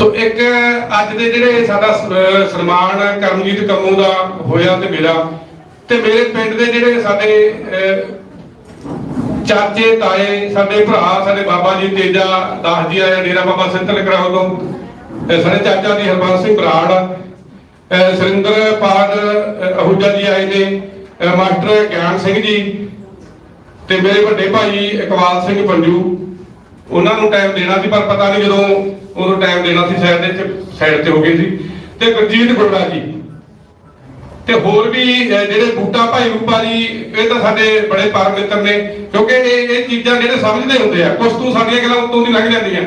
ਸੋ ਇੱਕ ਅੱਜ ਦੇ ਜਿਹੜੇ ਸਾਡਾ ਸਨਮਾਨ ਕਰਮਜੀਤ ਕੰਮੂ ਦਾ ਹੋਇਆ ਤੇ ਮੇਰਾ ਤੇ ਮੇਰੇ ਪਿੰਡ ਦੇ ਜਿਹੜੇ ਸਾਡੇ ਚਾਚੇ ਤਾਏ ਸਾਡੇ ਭਰਾ ਸਾਡੇ ਬਾਬਾ ਜੀ ਤੇਜਾ ਦਾਸ ਜੀ ਆਇਆ ਡੇਰਾ ਬਾਬਾ ਸਿੰਘ ਲਕੜਾ ਵੱਲੋਂ ਸਾਡੇ ਚਾਚਾ ਜੀ ਹਰਬੰਸ ਸਿੰਘ ਬਰਾੜ ਅਹ, ਸੁਰਿੰਦਰ ਪਾਲ ਅਹੂਜਾ ਜੀ ਆਏ ਨੇ ਮਾਸਟਰ ਗਿਆਨ ਸਿੰਘ ਜੀ ਤੇ ਮੇਰੇ ਵੱਡੇ ਭਾਈ ਇਕਬਾਲ ਸਿੰਘ ਪੰਜੂ। ਉਹਨਾਂ ਨੂੰ ਟਾਈਮ ਦੇਣਾ ਸੀ ਪਰ ਪਤਾ ਨਹੀਂ ਜਦੋਂ ਉਦੋਂ ਟਾਈਮ ਦੇਣਾ ਸੀ ਸ਼ਾਇਦ ਇੱਥੇ ਸਾਈਡ ਤੇ ਹੋ ਗਏ ਸੀ। ਤੇ ਗੁਰਜੀਤ ਗੁਰੜਾ ਜੀ। ਤੇ ਹੋਰ ਵੀ ਜਿਹੜੇ ਬੂਟਾ ਭਾਈ ਰੂਪਾ ਜੀ ਇਹ ਤਾਂ ਸਾਡੇ ਬੜੇ ਪਰਮ ਮਿੱਤਰ ਨੇ ਕਿਉਂਕਿ ਇਹ ਇਹ ਚੀਜ਼ਾਂ ਜਿਹੜੇ ਸਮਝਦੇ ਹੁੰਦੇ ਆ ਕੁਛ ਤੋਂ ਸਾਡੀਆਂ ਗੱਲਾਂ ਉਤੋਂ ਦੀ ਲੰਘ ਜਾਂਦੀਆਂ।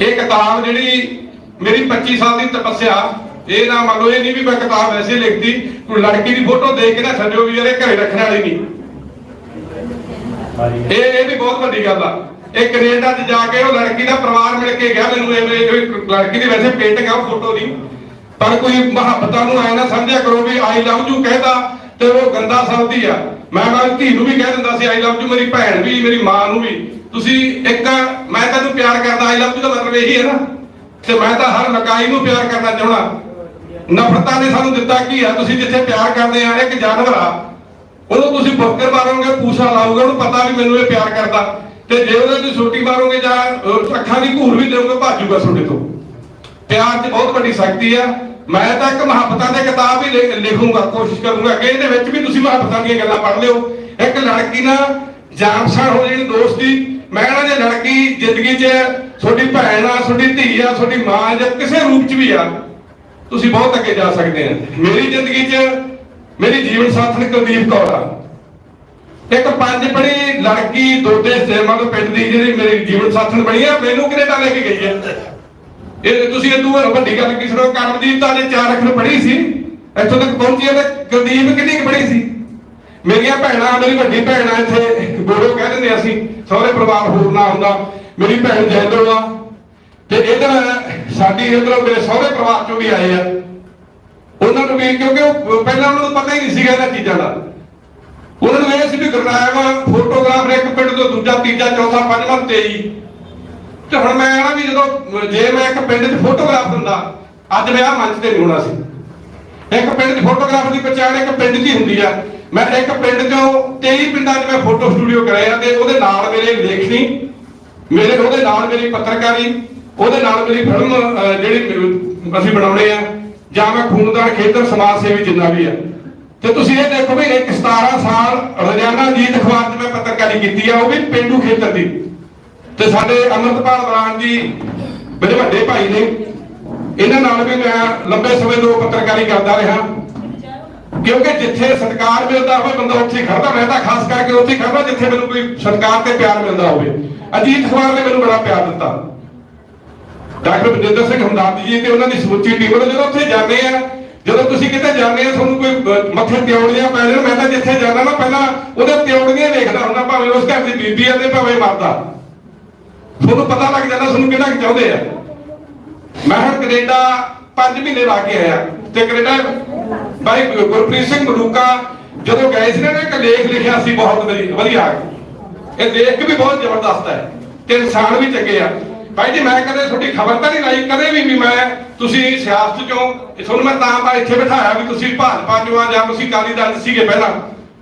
ਇਹ ਕਿਤਾਬ ਜਿਹੜੀ ਮੇਰੀ 25 ਸਾਲ ਦੀ ਤਪੱਸਿਆ ਇਹ ਨਾ ਮੰਨ ਲਓ ਇਹ ਨਹੀਂ ਵੀ ਮੈਂ ਕਿਤਾਬ ਐਸੇ ਲਿਖਤੀ ਕੋਈ ਲੜਕੀ ਦੀ ਫੋਟੋ ਦੇਖ ਕੇ ਨਾ ਛੱਡਿਓ ਵੀ ਯਾਰ ਇਹ ਘਰੇ ਰੱਖਣ ਵਾਲੀ ਨਹੀਂ। ਇਹ ਇਹ ਵੀ ਬਹੁਤ ਵੱਡੀ ਗੱਲ ਆ। ਇਹ ਕੈਨੇਡਾ 'ਚ ਜਾ ਕੇ ਉਹ ਲੜਕੀ ਦਾ ਪਰਿਵਾਰ ਮਿਲ ਕੇ ਗਿਆ, ਮੈਨੂੰ ਇਹ ਲੜਕੀ ਦੀ ਵੈਸੇ ਪੇਂਟਿੰਗ ਆ ਫੋਟੋ ਦੀ। ਪਰ ਕੋਈ ਮੁਹੱਬਤਾਂ ਨੂੰ ਐ ਨਾ ਸਮਝਿਆ ਕਰੋ ਵੀ ਆਈ ਲਵ ਯੂ ਕਹਿਦਾ ਤੇ ਉਹ ਗੰਦਾ ਸਮਝਦੀ ਆ। ਮੈਂ ਮੈਂ ਧੀ ਨੂੰ ਵੀ ਕਹਿ ਦਿੰਦਾ ਸੀ ਆਈ ਲਵ ਯੂ ਮੇਰੀ ਭੈਣ ਵੀ, ਮੇਰੀ ਮਾਂ ਨੂੰ ਵੀ। ਤੁਸੀਂ ਇੱਕ ਮੈਂ ਤੈਨੂੰ ਪਿਆਰ ਕਰਦਾ ਆਈ ਲਵ ਯੂ ਦਾ ਮਤਲਬ ਇਹੀ ਹੈ ਨਾ। ਤੇ ਮੈਂ ਤਾਂ ਹਰ ਲਕਾਈ ਨੂੰ ਪਿਆਰ ਕਰਨਾ ਚਾਹਣਾ ਨਫ਼ਰਤਾਂ ਨੇ ਸਾਨੂੰ ਦਿੱਤਾ ਕੀ ਆ? ਤੁਸੀਂ ਜਿੱਥੇ ਪਿਆਰ ਕਰਦੇ ਆ, ਇੱਕ ਜਾਨਵਰ ਆ। ਉਹਨੂੰ ਤੁਸੀਂ ਬੁੱਕਰ ਮਾਰੋਗੇ, ਪੂਛਾ ਲਾਓਗੇ, ਉਹਨੂੰ ਪਤਾ ਵੀ ਮੈਨੂੰ ਇਹ ਪਿਆਰ ਕਰਦਾ। ਤੇ ਜੇ ਉਹਦੇ ਤੇ ਸੋਟੀ ਮਾਰੋਗੇ ਜਾਂ ਅਹ, ਅੱਖਾਂ ਦੀ ਘੂਰ ਵੀ ਦੇਓਗੇ ਭਾਜੂਗਾ ਤੁਹਾਡੇ ਤੋਂ। ਪਿਆਰ 'ਚ ਬਹੁਤ ਵੱਡੀ ਸ਼ਕਤੀ ਆ। ਮੈਂ ਤਾਂ ਇੱਕ ਮੁਹੱਬਤਾਂ ਦੀ ਕਿਤਾਬ ਹੀ ਲਿਖੂੰਗਾ ਕੋਸ਼ਿਸ਼ ਕਰੂੰਗਾ ਕਿ ਇਹਦੇ ਵਿੱਚ ਵੀ ਤੁਸੀਂ ਮੁਹੱਬਤਾਂ ਦੀਆਂ ਗੱਲਾਂ ਪੜ੍ਹ ਲਿਓ। ਇੱਕ ਲੜਕੀ ਨਾਲ ਜਾਣ ਪਛਾਣ ਹੋ ਜਾਣੀ ਦੋਸਤੀ ਮੈਂ ਕਹਿੰਦਾ ਜੇ ਲੜਕੀ ਜ਼ਿੰਦਗੀ 'ਚ ਤੁਹਾਡੀ ਭੈਣ ਆ ਤੁਹਾਡੀ ਧੀ ਆ ਤੁਹਾਡੀ ਮਾਂ ਜਾਂ ਕਿਸੇ ਰੂਪ 'ਚ ਵੀ ਆ ਤੁਸੀਂ ਬਹੁਤ ਅੱਗੇ ਜਾ ਸਕਦੇ ਆ। ਮੇਰੀ ਜ਼ਿੰਦਗੀ 'ਚ ਮੇਰੀ ਜੀਵਨ ਸਾਥਣ ਕੁਲਦੀਪ ਕੌਰ ਆ। ਇੱਕ ਪੰਜ ਪੜੀ ਲੜਕੀ ਦੋਦੇ ਸੇਮਾ ਤੋਂ ਪਿੰਡ ਦੀ ਜਿਹੜੀ ਮੇਰੀ ਜੀਵਨ ਸਾਥਣ ਬਣੀ ਆ, ਮੈਨੂੰ ਕੈਨੇਡਾ ਲੈ ਕੇ ਗਈ ਆ? ਇਹ ਤੁਸੀਂ ਇਹ ਦੂਰ ਵੱਡੀ ਗੱਲ ਕਿਸੇ ਨੂੰ ਕਰਮਜੀਤ ਤਾਂ ਜੇ ਚਾਰ ਅੱਖਰ ਪੜ੍ਹੀ ਸੀ, ਇੱਥੋਂ ਤੱਕ ਪਹੁੰਚੀ ਆ ਤੇ ਕੁਲਦੀਪ ਕਿੰਨੀ ਕੁ ਪੜ੍ਹੀ ਸੀ? ਮੇਰੀਆਂ ਭੈਣਾਂ, ਮੇਰੀ ਵੱਡੀ ਭੈਣ ਆ ਇੱਥੇ ਗੋੜੋ ਕਹਿ ਦਿੰਦੇ ਅਸੀਂ, ਸਹੁਰੇ ਪਰਿਵਾਰ ਹੋਰ ਨਾ ਹੁੰਦਾ, ਮੇਰੀ ਭੈਣ ਜੈਲੋ ਆ। ਤੇ ਇਧਰ ਸਾਡੀ ਇਧਰੋਂ ਮੇਰੇ ਸਹੁਰੇ ਪਰਿਵਾਰ ਚੋਂ ਵੀ ਆਏ ਆ। ਉਹਨਾਂ ਨੂੰ ਵੀ ਕਿਉਂਕਿ ਉਹ ਪਹਿਲਾਂ ਉਹਨਾਂ ਨੂੰ ਪਤਾ ਹੀ ਨਹੀਂ ਸੀਗਾ ਇਹਨਾਂ ਚੀਜ਼ਾਂ ਦਾ। ਉਹਨਾਂ ਨੂੰ ਇਹ ਸੀ ਵੀ ਗੁਰਨਾਇਬ ਫੋਟੋਗ੍ਰਾਫਰ ਇੱਕ ਪਿੰਡ ਤੋਂ ਦੂਜਾ, ਤੀਜਾ, ਚੌਥਾ, ਪੰਜਵਾਂ, ਤੇਈ। ਤੇ ਹੁਣ ਮੈਂ ਆਣਾ ਵੀ ਜਦੋਂ, ਜੇ ਮੈਂ ਇੱਕ ਪਿੰਡ 'ਚ ਫੋਟੋਗ੍ਰਾਫ ਹੁੰਦਾ, ਅੱਜ ਮੈਂ ਆ ਮੰਚ ਤੇ ਨਹੀਂ ਹੋਣਾ ਸੀ। ਇੱਕ ਪਿੰਡ 'ਚ ਫੋਟੋਗ੍ਰਾਫਰ ਦੀ ਪਛਾਣ ਇੱਕ ਪਿੰਡ 'ਚ ਹੀ ਹੁੰਦੀ ਆ। ਮੈਂ ਇੱਕ ਪਿੰਡ 'ਚੋਂ 23 ਪਿੰਡਾਂ 'ਚ ਮੈਂ ਫੋਟੋ ਸਟੂਡੀਓ ਕਰਾਇਆ ਤੇ ਉਹਦੇ ਨਾਲ ਮੇਰੇ ਲੇਖਣੀ, ਮੇਰੇ ਉਹਦੇ ਨਾਲ ਮੇਰੀ ਪੱਤਰਕਾਰੀ, ਉਹਦੇ ਨਾਲ ਮੇਰੀ ਫਿਲਮ ਜਿਹੜੀ ਅਸੀਂ ਬਣਾਉਣੇ ਆ, ਜਾਂ ਮੈਂ ਖੂਨਦਾਨ ਖੇਤਰ ਸਮਾਜ ਸੇਵੀ ਜਿੰਨਾ ਵੀ ਆ। ਤੇ ਤੁਸੀਂ ਇਹ ਦੇਖੋ ਵੀ ਇੱਕ 17 ਸਾਲ ਰੋਜ਼ਾਨਾ ਜੀਤ ਅਖਬਾਰ 'ਚ ਮੈਂ ਪੱਤਰਕਾਰੀ ਕੀਤੀ ਆ, ਉਹ ਵੀ ਪਿੰਡੂ ਖੇਤਰ ਦੀ। ਤੇ ਸਾਡੇ ਅਮਰਤਪਾਲ ਬਰਾਨ ਜੀ, ਮੇਰੇ ਵੱਡੇ ਭਾਈ ਨੇ, ਇਹਨਾਂ ਨਾਲ ਵੀ ਮੈਂ ਲੰਬੇ ਸਮੇਂ ਤੋਂ ਪੱਤਰਕਾਰੀ ਕਰਦਾ ਰਿਹਾ। ਕਿਉਂਕਿ ਜਿੱਥੇ ਸਤਿਕਾਰ ਮਿਲਦਾ ਹੋਵੇ, ਬੰਦਾ ਉੱਥੇ ਖੜਦਾ ਮੈਂ ਤਾਂ ਖਾਸ ਕਰਕੇ ਉੱਥੇ ਖੜਦਾ ਜਿੱਥੇ ਮੈਨੂੰ ਕੋਈ ਸਤਿਕਾਰ ਤੇ ਪਿਆਰ ਮਿਲਦਾ ਹੋਵੇ। ਅਜੀਤ ਅਖਬਾਰ ਨੇ ਮੈਨੂੰ ਬੜਾ ਪਿਆਰ ਦਿੱਤਾ। ਡਾਕਟਰ ਬਜਿੰਦਰ ਸਿੰਘ ਹਮਦਰਦ ਜੀ ਤੇ ਉਹਨਾਂ ਦੀ ਸਮੁੱਚੀ ਟੀਮ ਨੂੰ ਜਦੋਂ ਉੱਥੇ ਜਾਂਦੇ ਆ ਜਦੋਂ ਤੁਸੀਂ ਕਿਤੇ ਜਾਂਦੇ ਆ ਤੁਹਾਨੂੰ ਕੋਈ ਮੱਥੇ ਤਿਉੜੀਆਂ ਪੈ ਜਾਣ ਮੈਂ ਤਾਂ ਜਿੱਥੇ ਜਾਂਦਾ ਨਾ, ਪਹਿਲਾਂ ਉਹਦੇ ਤਿਉੜੀਆਂ ਵੇਖਦਾ ਹੁੰਦਾ, ਭਾਵੇਂ ਉਸ ਘਰ ਦੀ ਬੀਬੀ ਆ ਤੇ ਭਾਵੇਂ ਮਰਦਾ ਤੁਹਾਨੂੰ ਪਤਾ ਲੱਗ ਜਾਂਦਾ, ਤੁਹਾਨੂੰ ਕਿਹੜਾ ਚਾਹੁੰਦੇ ਆ। ਮੈਂ ਹੁਣ ਕੈਨੇਡਾ 5 ਮਹੀਨੇ ਲਾ ਕੇ ਆਇਆ, ਤੇ ਕੈਨੇਡਾ ਬਾਈ ਗੁਰਪ੍ਰੀਤ ਸਿੰਘ ਮਲੂਕਾ ਜਦੋਂ ਗਏ ਸੀ ਨਾ ਇੱਕ ਲੇਖ ਲਿਖਿਆ ਸੀ ਬਹੁਤ ਵਧੀ- ਵਧੀਆ। ਇਹ ਲੇਖ ਵੀ ਬਹੁਤ ਜ਼ਬਰਦਸਤ ਹੈ, ਤੇ ਇਨਸਾਨ ਵੀ ਚੰਗੇ ਆ। ਭਾਈ ਜੀ, ਮੈਂ ਕਦੇ ਤੁਹਾਡੀ ਖਬਰ ਤਾਂ ਨਹੀਂ ਲਾਈ, ਕਦੇ ਵੀ ਵੀ ਮੈਂ ਤੁਸੀਂ ਸਿਆਸਤ ਚੋਂ ਤੁਹਾਨੂੰ ਮੈਂ ਤਾਂ ਬਾ ਇੱਥੇ ਬਿਠਾਇਆ ਵੀ ਤੁਸੀਂ ਭਾਜਪਾ ਚੋਂ ਜਾਂ ਤੁਸੀਂ ਕਾਲੀ ਦਲ ਸੀਗੇ ਪਹਿਲਾਂ।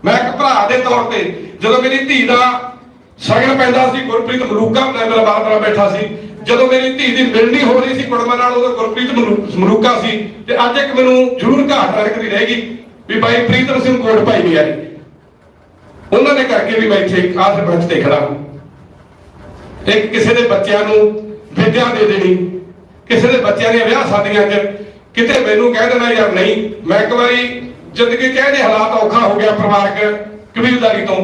ਮੈਂ ਇੱਕ ਭਰਾ ਦੇ ਤੌਰ ਤੇ, ਜਦੋਂ ਮੇਰੀ ਧੀ ਦਾ ਸ਼ਗਨ ਪੈਂਦਾ ਸੀ, ਗੁਰਪ੍ਰੀਤ ਮਲੂਕਾ ਮੇਰਾ ਬਾਬਰਾ ਬੈਠਾ ਸੀ। ਜਦੋਂ ਮੇਰੀ ਧੀ ਦੀ ਮਿਲਣੀ ਹੋ ਰਹੀ ਸੀ ਕੁੜਮਾਂ ਨਾਲ, ਉਦੋਂ ਗੁਰਪ੍ਰੀਤ ਮਲੂ- ਮਲੂਕਾ ਸੀ। ਤੇ ਅੱਜ ਇੱਕ ਮੈਨੂੰ ਜ਼ਰੂਰ ਘਾਟ ਰੱਖਦੀ ਰਹੇਗੀ ਵੀ ਬਾਈ ਪ੍ਰੀਤਮ ਸਿੰਘ ਕੋਟ ਭਾਈ ਵੀ ਆਏ। ਉਹਨਾਂ ਦੇ ਕਰਕੇ ਵੀ ਮੈਂ ਇੱਥੇ ਆਸ ਬਚ ਤੇ ਖੜਾ ਇੱਕ ਕਿਸੇ ਦੇ ਬੱਚਿਆਂ ਨੂੰ ਵਿਦਿਆ ਦੇ ਦੇਣੀ। ਕਿਸੇ ਦੇ ਬੱਚਿਆਂ ਦੀਆਂ ਵਿਆਹ ਸ਼ਾਦੀਆਂ 'ਚ ਕਿਤੇ ਮੈਨੂੰ ਕਹਿ ਦੇਣਾ, ਯਾਰ ਨਹੀਂ, ਮੈਂ ਇੱਕ ਵਾਰੀ ਜ਼ਿੰਦਗੀ 'ਚ ਹਾਲਾਤ ਔਖਾ ਹੋ ਗਿਆ ਪਰਿਵਾਰਕ ਕਬੀਲਦਾਰੀ ਤੋਂ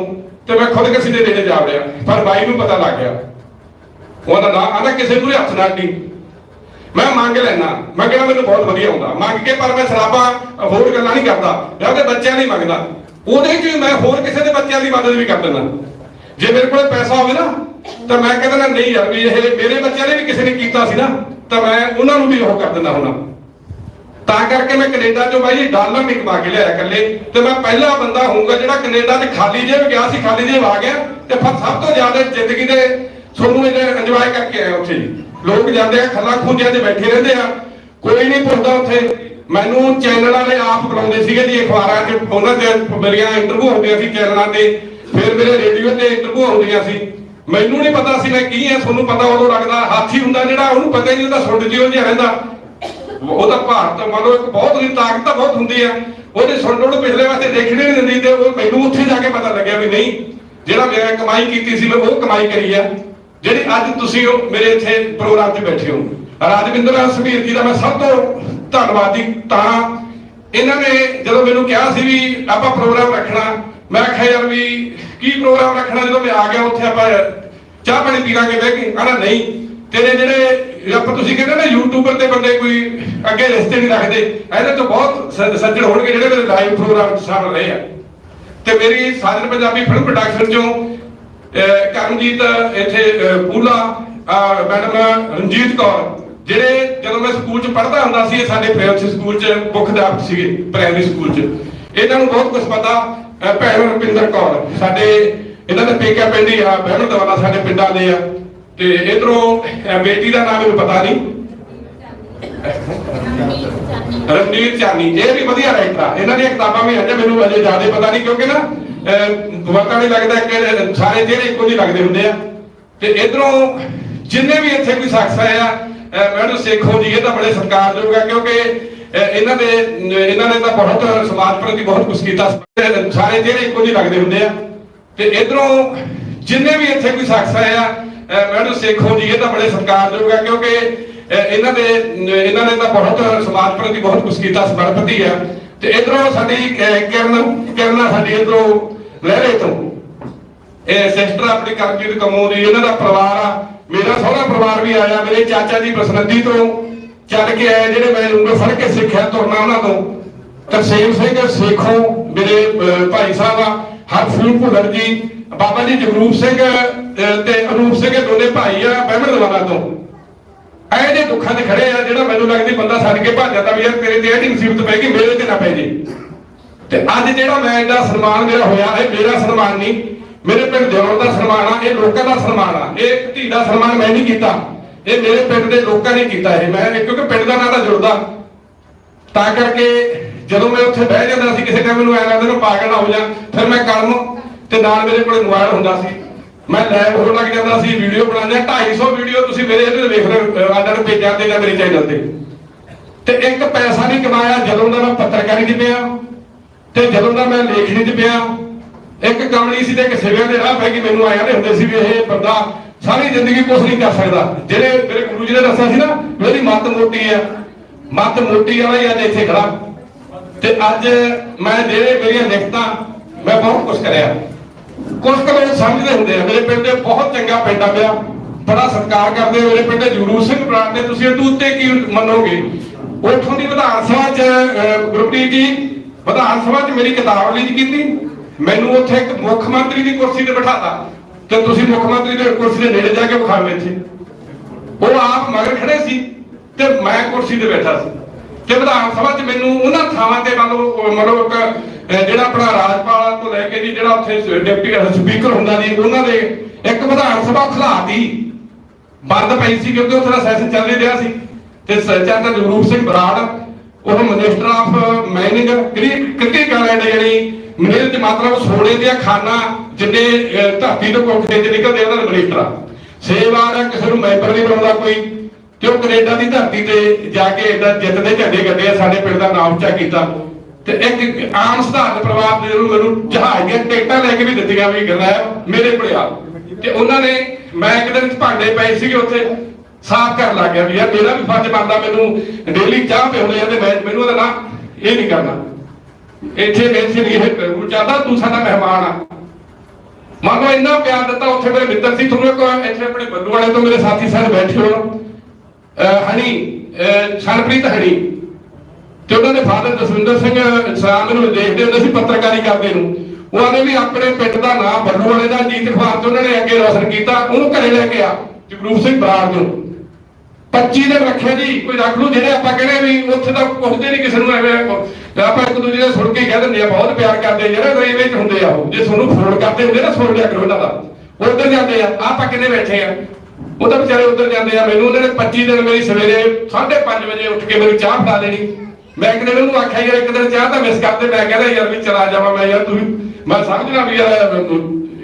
ਤੇ ਮੈਂ ਖੁਦ ਕਿਸੇ ਦੇ ਨੇੜੇ ਜਾ ਰਿਹਾ ਪਰ ਬਾਈ ਨੂੰ ਪਤਾ ਲੱਗ ਗਿਆ। ਉਹਦਾ ਨਾ ਆਂਦਾ ਕਿਸੇ ਨੂੰ ਵੀ ਹੱਥ ਨਾ ਅੱਡੀ ਮੈਂ ਮੰਗ ਲੈਣਾ ਮੈਂ ਕਿਹਾ ਮੈਨੂੰ ਬਹੁਤ ਵਧੀਆ ਹੁੰਦਾ। ਮੰਗ ਕੇ ਪਰ ਮੈਂ ਸਰਾਬਾ ਹੋਰ ਗੱਲਾਂ ਨਹੀਂ ਕਰਦਾ, ਮੈਂ ਉਹਦੇ ਬੱਚਿਆਂ ਲਈ ਮੰਗਦਾ। ਉਹਦੇ 'ਚ ਵੀ ਮੈਂ ਹੋਰ ਕਿਸੇ ਦੇ ਬੱਚਿਆਂ ਦੀ ਮਦਦ ਵੀ ਕਰ ਦਿੰਦਾ। ਜੇ ਮੇਰੇ ਕੋਲੇ ਪੈਸਾ ਹੋਵੇ ਨਾ, ਤਾਂ ਮੈਂ ਕਹਿੰਦਾ ਨਾ, ਨਹੀਂ ਯਾਰ, ਵੀ ਇਹ ਮੇਰੇ ਬੱਚਿਆਂ ਨੇ ਵੀ ਕਿਸੇ ਨੇ ਕੀਤਾ ਸੀ ਨਾ, ਤਾਂ ਮੈਂ ਉਹਨਾਂ ਨੂੰ ਵੀ ਉਹ ਕਰ ਦਿੰਦਾ ਹੁਣਾ ਤਾਂ ਕਰਕੇ ਮੈਂ ਕੈਨੇਡਾ ਚੋਂ ਬਾਈ ਡਾਲਰ ਨਹੀਂ ਕਮਾ ਕੇ ਲਿਆਇਆ ਇਕੱਲੇ, ਤੇ ਮੈਂ ਪਹਿਲਾ ਬੰਦਾ ਹੋਊਗਾ ਜਿਹੜਾ ਕੈਨੇਡਾ 'ਚ ਖਾਲੀ ਜੇਬ ਗਿਆ ਸੀ, ਖਾਲੀ ਜੇਬ ਆ ਗਿਆ, ਤੇ ਫਿਰ ਸਭ ਤੋਂ ਜ਼ਿਆਦਾ ਜ਼ਿੰਦਗੀ ਦੇ ਤੁਹਾਨੂੰ ਇਹਨੇ ਇੰਜੋਏ ਕਰਕੇ ਆਇਆ ਉੱਥੇ ਜੀ। ਲੋਕ ਜਾਂਦੇ ਆ, ਖੱਲਾ ਖੂੰਜਿਆਂ 'ਚ ਬੈਠੇ ਰਹਿੰਦੇ ਆ, ਕੋਈ ਨਹੀਂ ਪੁੱਛਦਾ ਉੱਥੇ। ਮੈਨੂੰ ਚੈਨਲ ਵਾਲੇ ਆਪ ਬੁਲਾਉਂਦੇ ਸੀਗੇ ਜੀ, ਅਖਬਾਰਾਂ 'ਚ, ਉਹਨਾਂ 'ਚ ਮੇਰੀਆਂ ਇੰਟਰਵਿਊ ਹੁੰਦੀਆਂ ਸੀ ਚੈਨਲਾਂ ਤੇ। ਫਿਰ ਮੇਰੇ ਰੇਡੀਓ ਤੇ ਇੰਟਰਵਿਊ ਹੁੰਦੀਆਂ ਸੀ। ਮੈਨੂੰ ਨਹੀਂ ਪਤਾ ਸੀ ਮੈਂ ਕੀ ਆ ਤੁਹਾਨੂੰ ਪਤਾ ਉਦੋਂ ਲੱਗਦਾ ਹਾਥੀ ਹੁੰਦਾ ਜਿਹੜਾ ਉਹਨੂੰ ਪਤਾ ਹੀ ਨਹੀਂ ਉਹਦਾ ਸੁੱਟ ਜਿਉਂ ਜਿਹਾ ਰਹਿੰਦਾ। ਉਹਦਾ ਭਾਰਤ ਮੰਨ ਲਓ ਇੱਕ ਬਹੁਤ ਦੀ ਤਾਕਤ ਤਾਂ ਬਹੁਤ ਹੁੰਦੀ ਆ ਉਹਦੇ ਸੁਣਨ ਨੂੰ ਪਿਛਲੇ ਵਾਸਤੇ ਦੇਖਣੇ ਨਹੀਂ ਦਿੰਦੀ ਤੇ ਉਹ ਮੈਨੂੰ ਉੱਥੇ ਜਾ ਕੇ ਪਤਾ ਲੱਗਿਆ ਵੀ ਨਹੀਂ, ਜਿਹੜਾ ਮੈਂ ਕਮਾਈ ਕੀਤੀ ਸੀ, ਮੈਂ ਉਹ ਕਮਾਈ ਕਰੀ ਆ ਜਿਹੜੀ ਅੱਜ ਤੁਸੀਂ ਉਹ ਮੇਰੇ ਇੱਥੇ ਪ੍ਰੋਗਰਾਮ 'ਚ ਬੈਠੇ ਹੋ। ਰਾਜਵਿੰਦਰ ਸਮੀਰ ਜੀ ਦਾ ਮੈਂ ਸਭ ਤੋਂ ਧੰਨਵਾਦੀ ਤਾਂ ਇਹਨਾਂ ਨੇ ਜਦੋਂ ਮੈਨੂੰ ਕਿਹਾ ਸੀ ਵੀ ਆਪਾਂ ਪ੍ਰੋਗਰਾਮ ਰੱਖਣਾ, ਮੈਂ ਆਖਿਆ ਯਾਰ ਵੀ ਕੀ ਪ੍ਰੋਗਰਾਮ ਰੱਖਣਾ ਜਦੋਂ ਮੈਂ ਆ ਗਿਆ, ਉੱਥੇ ਆਪਾਂ ਚਾਹ ਪਾਣੀ ਪੀ ਲਾਂਗੇ ਬਹਿ ਕੇ। ਕਹਿੰਦਾ, ਨਹੀਂ, ਤੇਰੇ ਜਿਹੜੇ ਆਪਾਂ ਤੁਸੀਂ ਕਹਿੰਦੇ ਨਾ ਯੂਟਿਊਬਰ ਤੇ ਬੰਦੇ ਕੋਈ ਅੱਗੇ ਰਿਸ਼ਤੇ ਨਹੀਂ ਰੱਖਦੇ, ਇਹਦੇ ਤੋਂ ਬਹੁਤ ਸੱਜਣ ਹੋਣਗੇ ਜਿਹੜੇ ਮੇਰੇ ਲਾਈਵ ਪ੍ਰੋਗਰਾਮ 'ਚ ਸ਼ਾਮਲ ਰਹੇ ਆ। ਤੇ ਮੇਰੀ ਸਾਜਨ ਪੰਜਾਬੀ ਫਿਲਮ ਪ੍ਰੋਡਕਸ਼ਨ ਚੋਂ ਕਰਮਜੀਤ, ਇੱਥੇ ਪੂਲਾ ਮੈਡਮ ਰਣਜੀਤ ਕੌਰ, ਜਿਹੜੇ ਜਦੋਂ ਮੈਂ ਸਕੂਲ 'ਚ ਪੜ੍ਹਦਾ ਹੁੰਦਾ ਸੀ, ਇਹ ਸਾਡੇ ਪ੍ਰਾਇਮਰੀ ਸਕੂਲ 'ਚ ਮੁੱਖ ਅਧਿਆਪਕ ਸੀਗੇ ਪ੍ਰਾਇਮਰੀ ਸਕੂਲ 'ਚ। ਇਹਨਾਂ ਨੂੰ ਬਹੁਤ ਕੁਝ ਪਤਾ। ਭੈਣ ਰੁਪਿੰਦਰ ਕੌਰ, ਸਾਡੇ ਇਹਨਾਂ ਦੇ ਪੇਕਾ ਪਿੰਡ ਆ ਬਹਿਣ ਦਵਾਲਾ ਸਾਡੇ ਪਿੰਡਾਂ ਦੇ ਆ। ਤੇ ਇਧਰੋਂ ਬੇਟੀ ਦਾ ਨਾਮ ਮੈਨੂੰ ਪਤਾ ਨਹੀਂ। ਰਣਜੀਤ ਚਾਨੀ, ਇਹ ਵੀ ਵਧੀਆ ਰਾਈਟਰ ਆ। ਇਹਨਾਂ ਦੀਆਂ ਕਿਤਾਬਾਂ ਵੀ ਅਜੇ ਮੈਨੂੰ ਅਜੇ ਜ਼ਿਆਦਾ ਪਤਾ ਨਹੀਂ, ਕਿਉਂਕਿ ਨਾ ਵਕਤਾ ਨਹੀਂ ਲੱਗਦਾ ਕਿ ਸਾਰੇ ਜਿਹੜੇ ਇੱਕੋ ਜਿਹੇ ਲੱਗਦੇ ਹੁੰਦੇ ਆ। ਤੇ ਇਧਰੋਂ ਜਿੰਨੇ ਵੀ ਇੱਥੇ ਕੋਈ ਸ਼ਖਸ ਆਇਆ ਮੈਨੂੰ ਸੇਖੋ ਜੀ, ਇਹ ਤਾਂ ਬੜੇ ਸਤਿਕਾਰਯੋਗ ਆ, ਕਿਉਂਕਿ ਇਹਨਾਂ ਦੇ ਇਹਨਾਂ ਨੇ ਤਾਂ ਬਹੁਤ ਸਮਾਜ ਪ੍ਰਤੀ ਬਹੁਤ ਕੁਝ ਕੀਤਾ। ਸਾਰੇ ਜਿਹੜੇ ਇੱਕੋ ਜਿਹੇ ਲੱਗਦੇ ਹੁੰਦੇ ਆ। ਤੇ ਇਧਰੋਂ ਜਿੰਨੇ ਵੀ ਇੱਥੇ ਕੋਈ ਸ਼ਖਸ ਆਇਆ ਮੈਨੂੰ ਸੇਖੋ ਜੀ, ਇਹ ਤਾਂ ਬੜੇ ਸਤਿਕਾਰਯੋਗ ਆ ਕਿਉਂਕਿ ਇਹਨਾਂ ਦੇ ਇਹਨਾਂ ਨੇ ਤਾਂ ਬਹੁਤ ਸਮਾਜ ਪ੍ਰਤੀ ਬਹੁਤ ਕੁਝ ਕੀਤਾ ਸਮਰਪਿਤ ਆ। ਤੇ ਇਧਰੋਂ ਸਾਡੀ ਕਿਰਨ, ਕਿਰਨਾ ਸਾਡੀ ਇਧਰੋਂ ਲਹਿਰੇ ਤੋਂ। ਇਹ ਸਿਸਟਰ ਆਪਣੀ ਕਰਮਜੀਤ ਕਮੋ ਦੀ ਇਹਨਾਂ ਦਾ ਪਰਿਵਾਰ ਆ। ਮੇਰਾ ਸਹੁਰਾ ਪਰਿਵਾਰ ਵੀ ਆਇਆ, ਮੇਰੇ ਚਾਚਾ ਜੀ ਬਸਨਤੀ ਤੋਂ। ਚੱਲ ਕੇ ਆਏ ਜਿਹੜੇ ਮੈਂ ਉਂਗਲ ਫੜ ਕੇ ਸਿੱਖਿਆ ਤੁਰਨਾ ਉਹਨਾਂ ਤੋਂ। ਤਰਸੇਮ ਸਿੰਘ, ਸੇਖੋਂ ਮੇਰੇ ਭਾਈ ਸਾਹਿਬ ਆ ਹਰਫੂਲ ਭੁੱਲਰ ਜੀ, ਬਾਬਾ ਜੀ ਜਗਰੂਪ ਸਿੰਘ ਤੇ ਅਨੂਪ ਸਿੰਘ ਦੋਨੇ ਭਾਈ ਆ ਬਹਿਮਣ ਦਵਾਲਾ ਤੋਂ। ਐ ਜੇ ਦੁੱਖਾਂ 'ਚ ਖੜੇ ਆ ਜਿਹੜਾ ਮੈਨੂੰ ਲੱਗਦੀ ਬੰਦਾ ਛੱਡ ਕੇ ਭੱਜ ਜਾਂਦਾ ਵੀ ਯਾਰ ਤੇਰੇ ਤੇ ਐਡੀ ਮੁਸੀਬਤ ਪੈ ਗਈ, ਮੇਰੇ ਤੇ ਨਾ ਪੈ ਜੇ। ਤੇ ਅੱਜ ਜਿਹੜਾ ਮੈਂ ਇਹਦਾ ਸਨਮਾਨ ਮੇਰਾ ਹੋਇਆ, ਇਹ ਮੇਰਾ ਸਨਮਾਨ ਨਹੀਂ, ਮੇਰੇ ਪਿੰਡ ਦਿਓਰ ਦਾ ਸਨਮਾਨ ਆ, ਇਹ ਲੋਕਾਂ ਦਾ ਸਨਮਾਨ ਆ, ਇਹ ਧੀ ਦਾ ਸਨਮਾਨ ਮੈਂ ਨਹੀਂ ਕੀਤਾ। ਇਹ ਮੇਰੇ ਪਿੰਡ ਦੇ ਲੋਕਾਂ ਨੇ ਕੀਤਾ ਇਹ। ਮੈਂ ਕਿਉਂਕਿ ਪਿੰਡ ਦਾ ਨਾਂ ਤਾਂ ਜੁੜਦਾ। ਤਾਂ ਕਰਕੇ ਜਦੋਂ ਮੈਂ ਉੱਥੇ ਬਹਿ ਜਾਂਦਾ ਸੀ, ਕਿਸੇ ਟਾਈਮ ਮੈਨੂੰ ਐਂ ਲੱਗਦਾ ਕਿ ਪਾਗਲ ਨਾ ਹੋ ਜਾ। ਫਿਰ ਮੈਂ ਕਲਮ ਤੇ ਨਾਲ ਮੇਰੇ ਕੋਲੇ ਮੋਬਾਈਲ ਹੁੰਦਾ ਸੀ। ਮੈਂ ਲਾਈਵ ਹੋਣ ਲੱਗ ਜਾਂਦਾ ਸੀ ਵੀਡੀਓ ਬਣਾਉਂਦਾ। 250 ਵੀਡੀਓ ਤੁਸੀਂ ਮੇਰੇ ਇਹਦੇ ਵੇਖ ਰਹੇ ਹੋ ਆਡਰ ਪੇਜਾਂ ਤੇ ਜਾਂ ਮੇਰੇ ਚੈਨਲ ਤੇ। ਤੇ ਇੱਕ ਪੈਸਾ ਨਹੀਂ ਕਮਾਇਆ, ਜਦੋਂ ਦਾ ਮੈਂ ਪੱਤਰਕਾਰੀ 'ਚ ਪਿਆ। ਤੇ ਜਦੋਂ ਦਾ ਮੈਂ ਲੇਖਣੀ 'ਚ ਪਿਆ। ਇੱਕ ਕਮਲੀ ਸੀ ਤੇ ਇੱਕ ਸਿਵਿਆਂ ਦੇ ਰਾਹ ਪੈ ਗਈ ਮੈਨੂੰ ਆਇਆ ਦੇ ਹੁੰਦੇ ਸੀ ਵੀ ਇਹ ਬੰਦਾ ਸਾਰੀ ਜ਼ਿੰਦਗੀ ਕੁਝ ਨਹੀਂ ਕਰ ਸਕਦਾ। ਜਿਹੜੇ ਮੇਰੇ ਗੁਰੂ ਜੀ ਨੇ ਦੱਸਿਆ ਸੀ ਨਾ ਮੇਰੀ ਮੱਤ ਮੋਟੀ ਆ। ਮੱਤ ਮੋਟੀ ਵਾਲਾ ਹੀ ਅੱਜ ਇੱਥੇ ਖੜਾ। ਤੇ ਅੱਜ ਮੈਂ ਜਿਹੜੇ ਮੇਰੀਆਂ ਲਿਖਤਾਂ ਮੈਂ ਬਹੁਤ ਕੁਝ ਕਰਿਆ। ਕੁਝ ਕੁ ਲੋਕ ਸਮਝਦੇ ਹੁੰਦੇ ਆ। ਮੇਰੇ ਪਿੰਡ ਦੇ ਬਹੁਤ ਚੰਗਾ ਪਿੰਡ ਆ ਪਿਆ ਬੜਾ ਸਤਿਕਾਰ ਕਰਦੇ ਮੇਰੇ ਪਿੰਡ ਦੇ ਜਗਰੂਪ ਸਿੰਘ ਬਰਾੜ ਦੇ ਤੁਸੀਂ ਇਹਦੇ ਉੱਤੇ ਕੀ ਮੰਨੋਗੇ? ਉੱਥੋਂ ਦੀ ਵਿਧਾਨ ਸਭਾ ਚ ਅਹ, ਗੁਰਪ੍ਰੀਤ ਜੀ ਵਿਧਾਨ ਸਭਾ ਚ ਮੇਰੀ ਕਿਤਾਬ ਰਿਲੀਜ਼ ਕੀਤੀ। ਮੈਨੂੰ ਉੱਥੇ ਇੱਕ ਮੁੱਖ ਮੰਤਰੀ ਦੀ ਕੁਰਸੀ ਤੇ ਬਿਠਾਤਾ। ਤੇ ਤੁਸੀਂ ਮੁੱਖ ਮੰਤਰੀ ਦੀ ਕੁਰਸੀ ਦੇ ਨੇੜੇ ਜਾ ਕੇ ਵਿਖਾਓ ਇੱਥੇ। ਉਹ ਆਪ ਮਗਰ ਖੜੇ ਸੀ ਤੇ ਮੈਂ ਕੁਰਸੀ ਤੇ ਬੈਠਾ ਸੀ। ਤੇ ਵਿਧਾਨ ਸਭਾ 'ਚ ਮੈਨੂੰ ਉਹਨਾਂ ਥਾਵਾਂ ਤੇ ਮੰਨ ਮਤਲਬ ਜਿਹੜਾ ਆਪਣਾ ਰਾਜਪਾਲ ਤੋਂ ਲੈ ਕੇ ਜੀ ਜਿਹੜਾ ਉੱਥੇ ਡਿਪਟੀ ਸਪੀਕਰ ਹੁੰਦਾ ਜੀ ਉਹਨਾਂ ਦੇ ਇੱਕ ਵਿਧਾਨ ਸਭਾ ਖਲਾਤੀ ਬੰਦ ਪਈ ਸੀ ਕਿਉਂਕਿ ਉੱਥੇ ਦਾ ਸੈਸ਼ਨ ਚੱਲ ਨਹੀਂ ਰਿਹਾ ਸੀ। ਤੇ ਚਾਚਾ ਜਗਰੂਪ ਸਿੰਘ ਬਰਾੜ, ਉਹ ਮਿਨਿਸਟਰ ਆਫ ਮਾਈਨਿੰਗ ਕਿੰਨੀ ਕਾਲੈਂਡ ਜਿਹੜੀ ਮਿਲ ਮਤਲਬ ਸੋਨੇ ਦੀਆਂ ਖਾਨਾ ਜਿੰਨੇ ਧਰਤੀ ਤੋਂ ਕੋਠੇ ਤੇ ਨਿਕਲਦੇ ਉਹਨਾਂ ਦਾ ਮਿਨਿਸਟਰ ਆ। ਸੇਵਾਰ ਆ ਕਿਸੇ ਨੂੰ ਮੈਂਬਰ ਨਹੀਂ ਬਣਾਉਂਦਾ ਕੋਈ। ਤੇ ਉਹ ਕੈਨੇਡਾ ਦੀ ਧਰਤੀ ਤੇ ਜਾ ਕੇ ਏਦਾਂ ਜਿੱਤ ਝੰਡੇ ਗੱਡੇ ਆ, ਸਾਡੇ ਪਿੰਡ ਦਾ ਨਾਮ ਉੱਚਾ ਕੀਤਾ। ਤੇ ਇੱਕ ਆਮ ਸਧਾਰਨ ਪਰਿਵਾਰ ਦੇ ਨੂੰ ਮੈਨੂੰ ਜਹਾਜ਼ ਦੀਆਂ ਟਿਕਟਾਂ ਲੈ ਕੇ ਵੀ ਦਿੱਤੀਆਂ ਵੀ ਗੱਲਾਂ ਮੇਰੇ ਕੋਲ ਤੇ ਉਹਨਾਂ ਨੇ, ਮੈਂ ਇੱਕ ਦਿਨ ਭਾਂਡੇ ਪਏ ਸੀਗੇ ਉੱਥੇ, ਸਾਫ਼ ਕਰਨ ਲੱਗ ਗਿਆ ਵੀ ਯਾਰ ਮੇਰਾ ਵੀ ਫਰਜ਼ ਬਣਦਾ ਮੈਨੂੰ ਡੇਲੀ ਚਾਹ ਪਿਉਣੇ ਆ ਤੇ ਮੈਂ, ਮੈਨੂੰ ਉਹਦਾ ਨਾ ਇਹ ਨਹੀਂ ਕਰਨਾ। ਇੱਥੇ ਇੱਥੇ ਨਹੀਂ, ਇਹ ਚਾਹਦਾ ਤੂੰ ਸਾਡਾ ਮਹਿਮਾਨ ਆ। ਮੰਨ ਲਓ ਇੰਨਾ ਪਿਆਰ ਦਿੱਤਾ ਉੱਥੇ ਮੇਰੇ ਮਿੱਤਰ ਸੀ, ਤੁਹਾਨੂੰ ਇੱਕ ਇੱਥੇ ਆਪਣੇ ਬੱਲੂ ਵਾਲੇ ਤੋਂ ਮੇਰੇ ਸਾਥੀ ਸਾਰੇ ਬੈਠੇ ਹੋਣ। ਹਣੀ ਸਰਪ੍ਰੀਤ ਹਣੀ ਤੇ ਉਹਨਾਂ ਦੇ ਫਾਦਰ ਜਸਵਿੰਦਰ ਸਿੰਘ ਸਾਹ ਮੈਨੂੰ ਦੇਖਦੇ ਹੁੰਦੇ ਸੀ, ਪੱਤਰਕਾਰੀ ਕਰਦੇ ਨੂੰ। ਉਹਨਾਂ ਨੇ ਵੀ ਆਪਣੇ ਪਿੰਡ ਦਾ ਨਾਮ ਬੱਲੂ ਵਾਲੇ ਦਾ ਜੀਤ ਅਖਬਾਰ ਤੋਂ ਉਹਨਾਂ ਨੇ ਅੱਗੇ ਰੋਸ਼ਨ ਕੀਤਾ, ਉਹਨੂੰ ਘਰੇ ਲੈ ਕੇ ਆ, ਜਗਰੂਪ ਸਿੰਘ ਬਰਾੜ ਨੂੰ। 25 ਦਿਨ ਰੱਖਿਆ ਜੀ, ਕੋਈ ਰੱਖ ਲੂ ਜਿਹੜੇ ਆਪਾਂ ਕਹਿੰਦੇ ਵੀ ਉੱਥੇ ਤਾਂ ਪੁੱਛਦੇ ਨਹੀਂ ਕਿਸੇ ਨੂੰ ਐਵੇਂ। ਆਪਾਂ ਇੱਕ ਦੂਜੇ ਦੇ ਸੁਣ ਕੇ ਕਹਿ ਦਿੰਦੇ ਆ, ਬਹੁਤ ਪਿਆਰ ਕਰਦੇ ਆ ਜਿਹੜੇ ਰੇਲਵੇ ਚ ਹੁੰਦੇ ਆ ਉਹ। ਜੇ ਤੁਹਾਨੂੰ ਫੋਨ ਕਰਦੇ ਹੁੰਦੇ ਨਾ, ਸੁਣ ਲਿਆ ਕਰੋ ਇਹਨਾਂ ਦਾ। ਉੱਧਰ ਜਾਂਦੇ ਆ ਆਪਾਂ ਕਿੰਨੇ ਬੈਠੇ ਆ? ਉਹ ਤਾਂ ਵਿਚਾਰੇ ਉੱਧਰ ਜਾਂਦੇ ਆ, ਮੈਨੂੰ ਉਹਨਾਂ ਨੇ 25 ਦਿਨ ਮੇਰੀ ਸਵੇਰੇ 5:30 ਵਜੇ ਉੱਠ ਕੇ ਮੈਨੂੰ ਚਾਹ ਫੜਾ ਦੇਣੀ। ਮੈਂ ਇੱਕ ਦਿਨ ਉਹਨੂੰ ਆਖਿਆ, ਯਾਰ ਇੱਕ ਦਿਨ ਚਾਹ ਤਾਂ ਮਿਸ ਕਰਦੇ, ਮੈਂ ਕਹਿੰਦਾ, ਯਾਰ ਵੀ ਚਲਾ ਜਾਵਾਂ ਮੈਂ ਯਾਰ ਤੂੰ ਮੈਂ ਸਮਝਣਾ ਵੀ ਯਾਰ,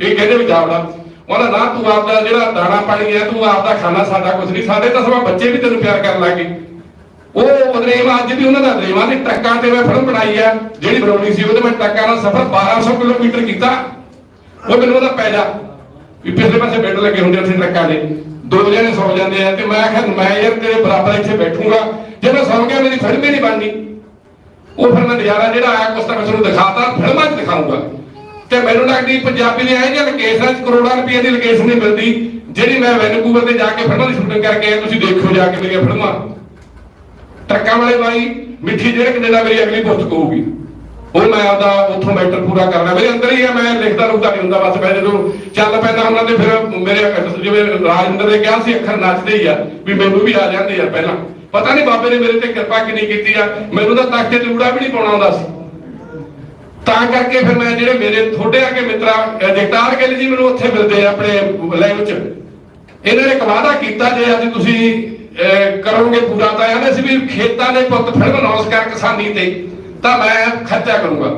ਇਹ ਕਹਿੰਦੇ ਵੀ ਜਾਵੜਾ ਉਹਨਾਂ ਨਾ, ਤੂੰ ਆਪਦਾ ਜਿਹੜਾ ਦਾਣਾ ਪਾਣੀ ਹੈ ਤੂੰ ਆਪਦਾ ਖਾਣਾ, ਸਾਡਾ ਕੁਝ ਨਹੀਂ, ਸਾਡੇ ਤਾਂ ਸਵਾ ਬੱਚੇ ਵੀ ਤੈਨੂੰ ਪਿਆਰ ਕਰਨ ਲੱਗੇ ਉਹ ਅਦਰੇਮ ਅੱਜ ਵੀ ਉਹਨਾਂ ਦਾ ਅਦਰੇਮਾਂ ਦੀ ਟਰੱਕਾਂ ਤੇ ਮੈਂ ਫਿਲਮ ਬਣਾਈ ਆ। ਜਿਹੜੀ ਬਣਾਉਣੀ ਸੀ ਉਹਦੇ ਮੈਂ ਟਰੱਕਾਂ ਨਾਲ ਸਫ਼ਰ 1200 ਕਿਲੋਮੀਟਰ ਕੀਤਾ। ਉਹ ਮੈਨੂੰ ਉਹਦਾ ਪੈ ਵੀ ਪਿਛਲੇ ਪਾਸੇ ਬੈੱਡ ਲੱਗੇ ਹੁੰਦੇ ਉੱਥੇ ਟਰੱਕਾਂ ਦੇ। ਦੋ ਜਣੇ ਸੌ ਜਾਂਦੇ ਆ ਤੇ ਮੈਂ ਕਿਹਾ ਮੈਂ ਯਾਰ ਤੇਰੇ ਬਰਾਬਰ ਇੱਥੇ ਬੈਠੂੰਗਾ। ਜੇ ਮੈਂ ਸੌ ਗਿਆ, ਮੇਰੀ ਫਿਲਮ ਹੀ ਨਹੀਂ ਬਣਨੀ। ਉਹ ਫਿਰ ਮੈਂ ਨਜ਼ਾਰਾ ਜਿਹੜਾ ਆਇਆ ਕੁਛ ਤਾਂ ਮੈਂ ਤੁਹਾਨੂੰ ਦਿਖਾਤਾ, ਫਿਲਮਾਂ 'ਚ ਦਿਖਾਊਂਗਾ। ਤੇ ਮੈਨੂੰ ਲੱਗਦੀ ਪੰਜਾਬੀ ਦੇ ਆਏ ਜਿਹੇ ਲੋਕੇਸ਼ਨਾਂ 'ਚ ਕਰੋੜਾਂ ਰੁਪਏ ਦੀ ਲੋਕੇਸ਼ਨ ਨਹੀਂ ਮਿਲਦੀ, ਜਿਹੜੀ ਮੈਂ ਵੈਨਕੂਵਰ ਤੇ ਜਾ ਕੇ ਫਿਲਮਾਂ ਦੀ ਸ਼ੂਟਿੰਗ ਕਰਕੇ ਆਇਆ, ਤੁਸੀਂ ਦੇਖੋ ਜਾ ਕੇ ਮੇਰੀਆਂ ਫਿਲਮਾਂ। ਟਰੱਕਾਂ ਵਾਲੇ ਬਾਈ, ਮਿੱਠੀ ਜਿਹੜੇ ਕਿਤੇ ਮੇਰੀ ਅਗਲੀ ਪੁਸਤਕ ਹੋਊਗੀ ਉਹ ਮੈਂ ਆਪਦਾ ਉੱਥੋਂ ਮੈਟਰ ਪੂਰਾ ਕਰਨਾ। ਮੇਰੇ ਅੰਦਰ ਹੀ ਆ, ਮੈਂ ਲਿਖਦਾ ਲੁਖਦਾ ਨਹੀਂ ਹੁੰਦਾ, ਬਸ ਮੈਂ ਜਦੋਂ ਚੱਲ ਪੈਂਦਾ ਹੁੰਦਾ ਤੇ ਫਿਰ ਮੇਰੇ ਜਿਵੇਂ ਰਾਜਿੰਦਰ ਨੇ ਕਿਹਾ ਸੀ, ਅੱਖਰ ਨੱਚਦੇ ਹੀ ਆ, ਵੀ ਮੈਨੂੰ ਵੀ ਆ ਜਾਂਦੇ ਆ ਪਹਿਲਾਂ। ਪਤਾ ਨਹੀਂ ਬਾਬੇ ਨੇ ਮੇਰੇ ਤੇ ਕਿਰਪਾ ਕਿੰਨੀ ਕੀਤੀ ਆ। ਮੈਨੂੰ ਤਾਂ ਤੱਕ ਤੇ ਲੂੜਾ ਵੀ ਨਹੀਂ ਪਾਉਣਾ ਹੁੰਦਾ ਸੀ। ਤਾਂ ਕਰਕੇ ਫਿਰ ਮੈਂ ਜਿਹੜੇ ਮੇਰੇ ਥੋੜੇ ਅੱਗੇ ਮਿੱਤਰਾ, ਅਹ ਜਗਤਾਰ ਗਿੱਲ ਜੀ ਮੈਨੂੰ ਉੱਥੇ ਮਿਲਦੇ ਆ, ਆਪਣੇ ਲਾਈਵ 'ਚ। ਇਹਨਾਂ ਨੇ ਇੱਕ ਵਾਅਦਾ ਕੀਤਾ ਜੇ ਅੱਜ ਤੁਸੀਂ ਕਰੋਗੇ ਪੂਰਾ ਤਾਂ ਇਹਨੇ ਸੀ ਵੀ ਖੇਤਾਂ ਦੇ ਪੁੱਤ ਫਿਲਮ ਅਨਾਉਂਸ ਕਰ ਕਿਸਾਨੀ ਤੇ, ਤਾਂ ਮੈਂ ਖਰਚਾ ਕਰੂੰਗਾ।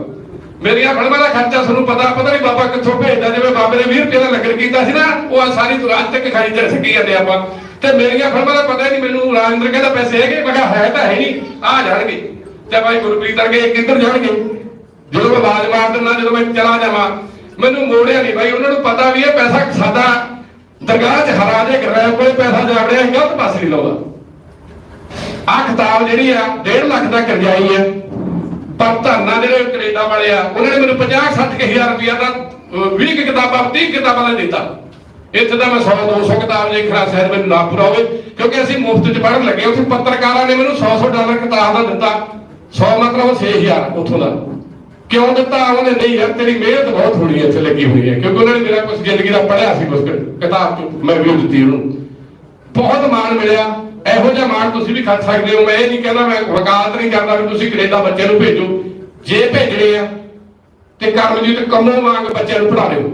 ਮੇਰੀਆਂ ਫਿਲਮਾਂ ਦਾ ਖਰਚਾ ਤੁਹਾਨੂੰ ਪਤਾ ਪਤਾ ਨਹੀਂ ਬਾਬਾ ਕਿੱਥੋਂ ਭੇਜਦਾ, ਜਿਵੇਂ ਬਾਬੇ ਨੇ 20 ਰੁਪਏ ਦਾ ਲੰਗਰ ਕੀਤਾ ਸੀ ਨਾ, ਉਹ ਆਹ ਸਾਰੀ ਅੱਜ ਤੱਕ ਖਾਈ ਚ ਸਕੀ ਜਾਂਦੇ ਆਪਾਂ। ਤੇ ਮੇਰੀਆਂ ਫਿਲਮਾਂ ਦਾ ਪਤਾ ਨਹੀਂ ਮੈਨੂੰ, ਰਾਜਿੰਦਰ ਕਹਿੰਦਾ ਪੈਸੇ ਹੈਗੇ, ਮੈਂ ਕਿਹਾ ਹੈ ਤਾਂ ਹੈ ਨਹੀਂ, ਆ ਜਾਣਗੇ। ਤੇ ਭਾਈ ਗੁਰਪ੍ਰੀਤ ਅਰਗੇ ਕਿੱਧਰ ਜਾਣਗੇ। ਜਦੋਂ ਮੈਂ ਆਵਾਜ਼ ਮਾਰ ਦਿੰਦਾ, ਜਦੋਂ ਮੈਂ ਚਲਾ ਜਾਵਾਂ, ਮੈਨੂੰ ਮੋੜਿਆ ਨਹੀਂ ਬਾਈ ਉਹਨਾਂ ਨੂੰ ਪਤਾ ਵੀ ਇਹ ਪੈਸਾ ਸਾਡਾ ਦਰਗਾਹ 'ਚ ਹਰਾਜੇ ਗਰੈਬ ਕੋਲੇ ਪੈਸਾ ਜਾ ਵੜਿਆ ਅਸੀਂ ਗਲਤ ਪਾਸੇ ਨਹੀਂ ਲਾਉਂਦਾ। ਆ ਕਿਤਾਬ ਜਿਹੜੀ ਆ 1.5 ਲੱਖ ਦਾ ਕਰਜ਼ਾਈ ਹੈ ਪਰ ਧਰਨਾ ਜਿਹੜੇ ਕੈਨੇਡਾ ਵਾਲੇ ਆ, ਉਹਨਾਂ ਨੇ ਮੈਨੂੰ 50 60 ਹਜ਼ਾਰ ਰੁਪਇਆ ਦਾ 20 ਕੁ ਕਿਤਾਬਾਂ 30 ਕਿਤਾਬਾਂ ਦਾ ਦਿੱਤਾ। ਇੱਥੇ ਤਾਂ ਮੈਂ 100 200 ਕਿਤਾਬ ਦੇਖਣਾ ਸ਼ਾਇਦ ਮੈਨੂੰ ਨਾ ਪੂਰਾ ਹੋਵੇ, ਕਿਉਂਕਿ ਅਸੀਂ ਮੁਫਤ 'ਚ ਪੜ੍ਹਨ ਲੱਗੇ ਉੱਥੇ ਪੱਤਰਕਾਰਾਂ ਨੇ ਮੈਨੂੰ 100 100 ਡਾਲਰ ਕਿਤਾਬ ਦਾ ਦਿੱਤਾ। 100 ਮਤਲਬ 6000 ਉੱਥੋਂ ਦਾ। ਕਿਉਂ ਦਿੱਤਾ? ਉਹਨੇ ਨਹੀਂ, ਯਾਰ ਤੇਰੀ ਮਿਹਨਤ ਬਹੁਤ ਹੋਣੀ ਹੈ, ਇੱਥੇ ਲੱਗੀ ਹੋਈ ਹੈ। ਕਿਉਂਕਿ ਉਹਨਾਂ ਨੇ ਮੇਰਾ ਕੁਝ ਜ਼ਿੰਦਗੀ ਦਾ ਪੜ੍ਹਿਆ ਸੀ ਕੁਝ ਕਿਤਾਬ ਤੋਂ ਮੈਂ ਵੀ ਦਿੱਤੀ ਉਹਨੂੰ। ਬਹੁਤ ਮਾਣ ਮਿਲਿਆ। ਇਹੋ ਜਿਹਾ ਮਾਣ ਤੁਸੀਂ ਵੀ ਖੱਟ ਸਕਦੇ ਹੋ। ਮੈਂ ਇਹ ਨਹੀਂ ਕਹਿੰਦਾ, ਮੈਂ ਵਕਾਲਤ ਨਹੀਂ ਕਰਦਾ ਵੀ ਤੁਸੀਂ ਕੈਨੇਡਾ ਬੱਚੇ ਨੂੰ ਭੇਜੋ। ਜੇ ਭੇਜਣੇ ਆ, ਤੇ ਕਰਮਜੀਤ ਕੰਮੋਂ ਵਾਂਗ ਬੱਚਿਆਂ ਨੂੰ ਪੜ੍ਹਾ ਲਿਓ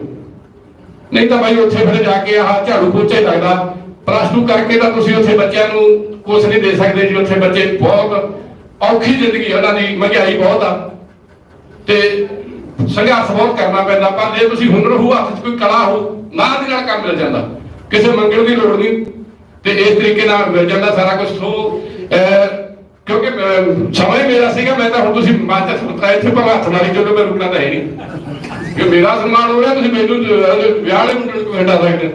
ਨਹੀਂ ਤਾਂ ਬਾਈ ਉੱਥੇ ਫਿਰ ਜਾ ਕੇ ਆਹ ਝਾੜੂ ਪੋਚੇ ਲੱਗਦਾ। ਪਲੱਸ 2 ਕਰਕੇ ਤਾਂ ਤੁਸੀਂ ਉੱਥੇ ਬੱਚਿਆਂ ਨੂੰ ਕੁਝ ਨਹੀਂ ਦੇ ਸਕਦੇ ਜੀ। ਉੱਥੇ ਬੱਚੇ ਬਹੁਤ ਔਖੀ ਜ਼ਿੰਦਗੀ ਉਹਨਾਂ ਦੀ ਮਹਿੰਗਾਈ ਬਹੁਤ ਆ। ਤੇ ਸੰਘਰਸ਼ ਬਹੁਤ ਕਰਨਾ ਪੈਂਦਾ ਪਰ ਜੇ ਤੁਸੀਂ ਹੁਨਰ ਹੋ ਹੱਥ 'ਚ ਕੋਈ ਕਲਾ ਹੋ ਨਾਲ ਦੀ ਨਾਲ ਕੰਮ ਮਿਲ ਜਾਂਦਾ। ਕਿਸੇ ਮੰਗਣ ਦੀ ਲੋੜ ਨਹੀਂ ਤੇ ਇਸ ਤਰੀਕੇ ਨਾਲ ਮਿਲ ਜਾਂਦਾ ਸਾਰਾ ਕੁਝ ਸੋ ਕਿਉਂਕਿ ਸਮਾਂ ਹੀ ਮੇਰਾ ਸੀਗਾ ਮੈਂ ਤਾਂ ਹੁਣ ਤੁਸੀਂ ਮਾਚਾ ਸੁਣਤਾ ਇੱਥੇ ਭਾਵੇਂ ਹੱਥ ਨਾਲ ਹੀ ਜਦੋਂ ਮੈਂ ਰੁਕਣਾ ਤਾਂ ਹੈ ਨਹੀਂ। ਕਿ ਮੇਰਾ ਸਨਮਾਨ ਹੋ ਰਿਹਾ ਤੁਸੀਂ ਮੈਨੂੰ ਵਿਆਹ ਵਾਲੇ ਮੁੰਡੇ ਨੂੰ ਹਟਾ ਸਕਦੇ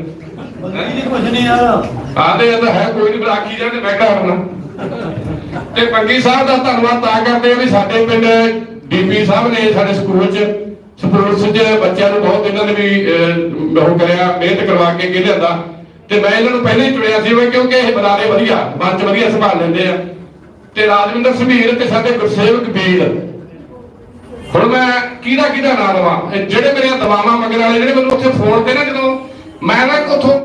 ਦੀ ਕੁਛ ਨਹੀਂ ਯਾਰ। ਆਂਦੇ ਇਹ ਤਾਂ ਹੈ ਕੋਈ ਨਹੀਂ ਬਰਾਕੀ ਜਾਂਦੇ ਮੈਂ ਕਿਹਾ ਤੇ ਪੰਗੀ ਸਾਹਿਬ ਦਾ ਧੰਨਵਾਦ ਤਾਂ ਕਰਦੇ ਆ ਵੀ ਸਾਡੇ ਪਿੰਡ ਡੀਪੀ ਸਾਹਿਬ ਨੇ ਸਾਡੇ ਸਕੂਲ 'ਚ ਸਪੋਰਟਸ 'ਚ ਬੱਚਿਆਂ ਨੂੰ ਬਹੁਤ ਇਹਨਾਂ ਨੇ ਵੀ ਉਹ ਕਰਿਆ, ਮਿਹਨਤ ਕਰਵਾ ਕੇ ਅੱਗੇ ਲਿਆਂਦਾ। ਤੇ ਮੈਂ ਇਹਨਾਂ ਨੂੰ ਪਹਿਲਾਂ ਹੀ ਚੁਣਿਆ ਸੀ ਵੀ ਕਿਉਂਕਿ ਇਹ ਬੁਲਾਰੇ ਵਧੀਆ ਮੰਚ ਵਧੀਆ ਸੰਭਾਲ ਲੈਂਦੇ ਆ। ਤੇ ਰਾਜਵਿੰਦਰ ਸਮੀਰ ਤੇ ਸਾਡੇ ਗੁਰਸੇਵਕ ਵੀਰ ਹੁਣ ਮੈਂ ਕਿਹਦਾ ਕਿਹਦਾ ਨਾਮ ਲਵਾਂ ਜਿਹੜੇ ਮੇਰੀਆਂ ਦਵਾਵਾਂ ਮੰਗਣ ਵਾਲੇ ਜਿਹੜੇ ਮੈਨੂੰ ਉੱਥੇ ਫੋਨ ਤੇ ਨਾ ਜਦੋਂ ਮੈਂ ਨਾ ਉੱਥੋਂ